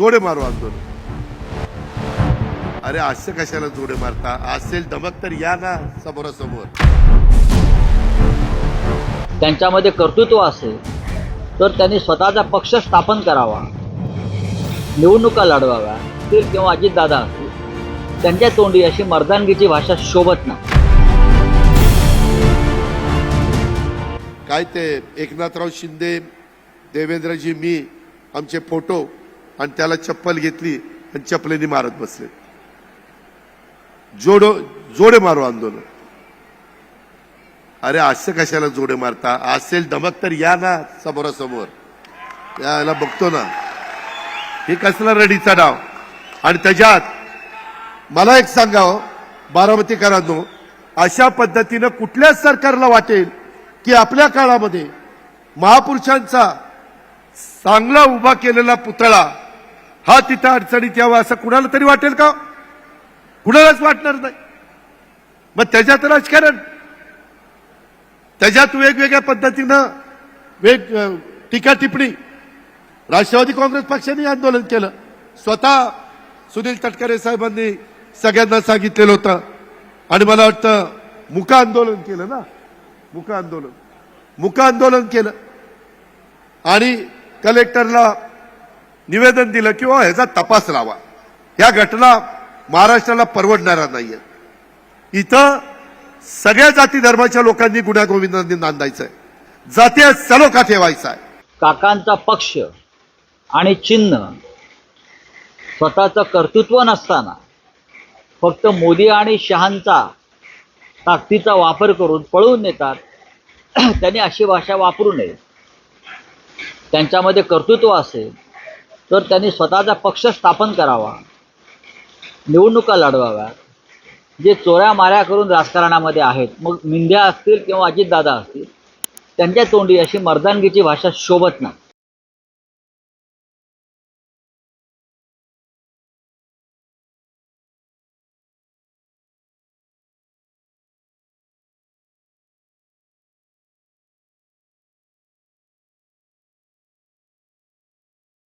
जोडे मारू आंदोलन अरे असे कशाला जोडे मारता? असेल धमक तर या ना समोरासमोर. त्यांच्यामध्ये कर्तृत्व असेल तर त्यांनी स्वतःचा पक्ष स्थापन करावा. निवडणुका लढवाव्या असतील किंवा अजितदादा असतील त्यांच्या तोंडी अशी मर्दानगीची भाषा शोभत नाही. काय ते एकनाथराव शिंदे देवेंद्रजी मी आमचे फोटो आणि त्याला चप्पल घेतली आणि चपलेने मारत बसले. जोडो जोडे मारू आंदोलन. अरे असं कशाला जोडे मारता? असेल धमक तर या ना समोरासमोर. याला बघतो ना. हे कसला रडीचा डाव आणि त्याच्यात मला एक सांगावं हो, बारामतीकरांनो अशा पद्धतीनं कुठल्याच सरकारला वाटेल की आपल्या काळामध्ये महापुरुषांचा चांगला उभा केलेला पुतळा हा तिथं अडचणीत यावा असं कुणाला तरी वाटेल का? कुणालाच वाटणार नाही. मग त्याच्यात राजकारण. त्याच्यात वेगवेगळ्या पद्धतीनं वेग टीका टिप्पणी. राष्ट्रवादी काँग्रेस पक्षाने आंदोलन केलं. स्वतः सुनील तटकरे साहेबांनी सगळ्यांना सांगितलेलं होतं. आणि मला वाटतं मुका आंदोलन केलं ना? मुका आंदोलन. मुका आंदोलन केलं. आणि कलेक्टरला निवेदन दिलं की ह्याचा तपास लावा. ह्या घटना महाराष्ट्राला परवडणाऱ्या नाही इथं सगळ्या जाती धर्माच्या लोकांनी गुण्यागोविंदांनी नांदायचंय. जातीय सलोखा ठेवायचा आहे काकांचा पक्ष आणि चिन्ह स्वतःचं कर्तृत्व नसताना फक्त मोदी आणि शहांचा ताकदीचा वापर करून पळवून नेतात त्यांनी अशी भाषा वापरू नये. त्यांच्यामध्ये कर्तृत्व असेल तर त्यांनी स्वतःचा पक्ष स्थापन करावा. निवडणुका लढवाव्या. जे चोऱ्या माऱ्या करून राजकारणामध्ये आहेत मग मिंध्या असतील किंवा अजितदादा असतील त्यांच्या तोंडी अशी मर्दानगीची भाषा शोभत नाही.